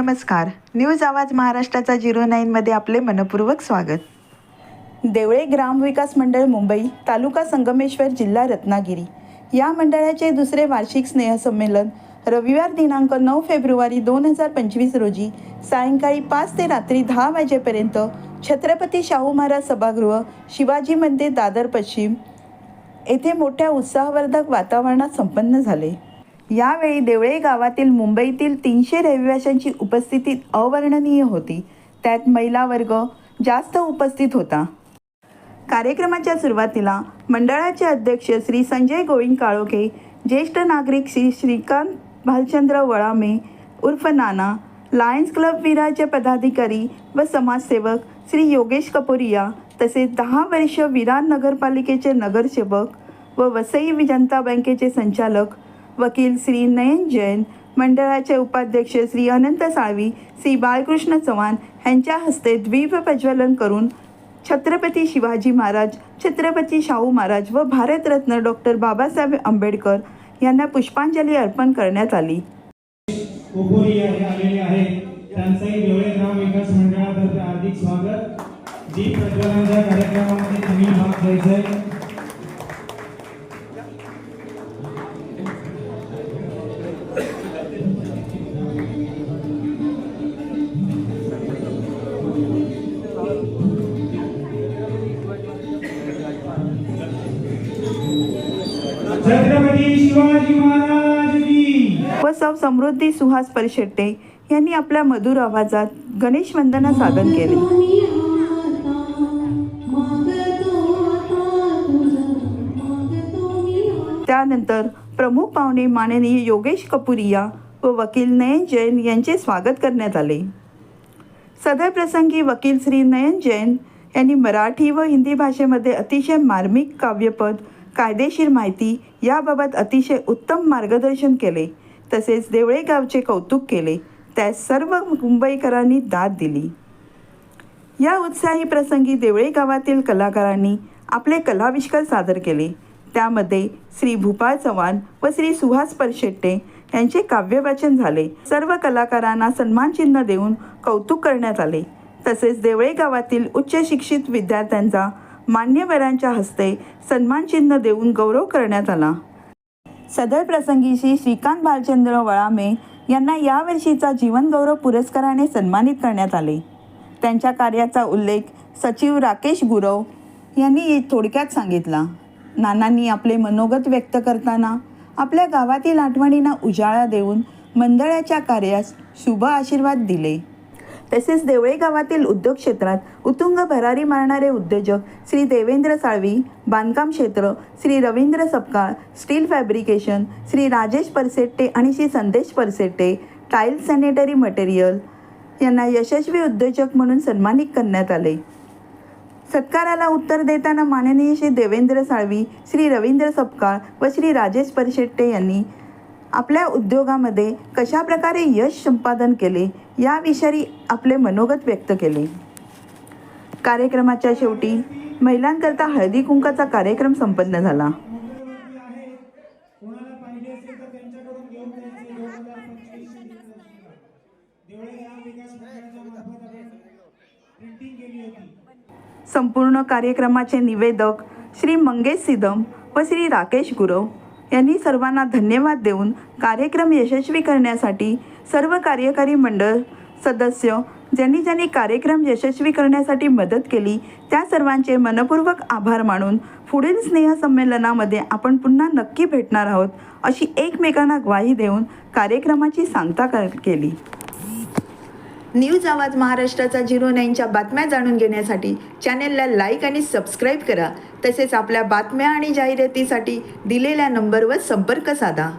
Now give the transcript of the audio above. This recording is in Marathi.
नमस्कार. न्यूज आवाज महाराष्ट्राचा झिरो नाईनमध्ये आपले मनपूर्वक स्वागत. देवळे ग्रामविकास मंडळ मुंबई तालुका संगमेश्वर जिल्हा रत्नागिरी. या मंडळाचे दुसरे वार्षिक स्नेहसंमेलन रविवार दिनांक नऊ फेब्रुवारी दोन हजार पंचवीस रोजी सायंकाळी पाच ते रात्री दहा वाजेपर्यंत छत्रपती शाहू महाराज सभागृह शिवाजी मंदिर दादर पश्चिम येथे मोठ्या उत्साहवर्धक वातावरणात संपन्न झाले. यावेळी देवळे गावातील मुंबईतील तीनशे रहिवाशांची उपस्थिती अवर्णनीय होती. त्यात महिला वर्ग जास्त उपस्थित होता. कार्यक्रमाच्या सुरुवातीला मंडळाचे अध्यक्ष श्री संजय गोविंद काळोखे ज्येष्ठ नागरिक श्री श्रीकांत भालचंद्र वळामे उर्फ नाना लायन्स क्लब विराचे पदाधिकारी व समाजसेवक श्री योगेश कपूरिया तसेच दहा वर्ष विरार नगरपालिकेचे नगरसेवक व वसई जनता बँकेचे संचालक वकील श्री नयन जैन मंडळाचे उपाध्यक्ष श्री अनंत साळवी श्री बाळकृष्ण चव्हाण यांच्या हस्ते द्वीप प्रज्वलन करून छत्रपती शिवाजी महाराज छत्रपती शाहू महाराज व भारतरत्न डॉक्टर बाबासाहेब आंबेडकर यांना पुष्पांजली अर्पण करण्यात आली. त्यांचंही देवळे ग्राम विकास मंडळातर्फे हार्दिक स्वागत. दीप प्रज्वलनाच्या कार्यक्रमामध्ये तुम्ही भाग घ्यायचा आहे छत्रपती शिवाजी महाराज की. व सौ समृद्धी सुहास परशेट्टे यांनी आपल्या मधुर आवाजात गणेश वंदना सादर केले. त्यानंतर प्रमुख पाहुणे माननीय योगेश कपुरिया व वकील नयन जैन यांचे स्वागत करण्यात आले. सदर प्रसंगी वकील श्री नयन जैन यांनी मराठी व हिंदी भाषेमध्ये अतिशय मार्मिक काव्यपद कायदेशीर माहिती याबाबत अतिशय उत्तम मार्गदर्शन केले. तसेच देवळे गावचे कौतुक केले. त्यास सर्व मुंबईकरांनी दाद दिली. या उत्साही प्रसंगी देवळे गावातील कलाकारांनी आपले कलाविष्कार सादर केले. त्यामध्ये श्री भूपाळ चव्हाण व श्री सुहास परशेट्टे यांचे काव्यवाचन झाले. सर्व कलाकारांना सन्मानचिन्ह देऊन कौतुक करण्यात आले. तसेच देवळे गावातील उच्च शिक्षित विद्यार्थ्यांचा मान्यवरांच्या हस्ते सन्मानचिन्ह देऊन गौरव करण्यात आला. सदर प्रसंगी श्री श्रीकांत भालचंद्र वळामे यांना यावर्षीचा जीवनगौरव पुरस्काराने सन्मानित करण्यात आले. त्यांच्या कार्याचा उल्लेख सचिव राकेश गुरव यांनी थोडक्यात सांगितला. नानांनी आपले मनोगत व्यक्त करताना आपल्या गावातील आठवणींना उजाळा देऊन मंडळाच्या कार्यास शुभ आशीर्वाद दिले. तसेच देवळे गावातील उद्योग क्षेत्रात उतुंग भरारी मारणारे उद्योजक श्री देवेंद्र साळवी बांधकाम क्षेत्र श्री रवींद्र सपकाळ स्टील फॅब्रिकेशन श्री राजेश परसेट्टे आणि श्री संदेश परसेट्टे टाईल सॅनिटरी मटेरियल यांना यशस्वी उद्योजक म्हणून सन्मानित करण्यात आले. सत्काराला उत्तर देताना माननीय श्री देवेंद्र साळवी श्री रवींद्र सपकाळ व श्री राजेश परशेट्टे यांनी आपल्या उद्योगामध्ये कशा प्रकारे यश संपादन केले याविषयी आपले मनोगत व्यक्त केले. कार्यक्रमाच्या शेवटी महिलांकरता हळदी कुंकाचा कार्यक्रम संपन्न झाला. संपूर्ण कार्यक्रमाचे निवेदक श्री मंगेश सिदम व श्री राकेश गुरव यांनी सर्वांना धन्यवाद देऊन कार्यक्रम यशस्वी करण्यासाठी सर्व कार्यकारी मंडळ सदस्य ज्यांनी ज्यांनी कार्यक्रम यशस्वी करण्यासाठी मदत केली त्या सर्वांचे मनपूर्वक आभार मानून पुढील स्नेहसंमेलनामध्ये आपण पुन्हा नक्की भेटणार आहोत अशी एकमेकांना ग्वाही देऊन कार्यक्रमाची सांगता केली. न्यूज आवाज महाराष्ट्राचा झिरो नाईनच्या बातम्या जाणून घेण्यासाठी चॅनेलला लाईक आणि सबस्क्राईब करा. तसेच आपल्या बातम्या आणि जाहिरातीसाठी दिलेल्या नंबरवर संपर्क साधा.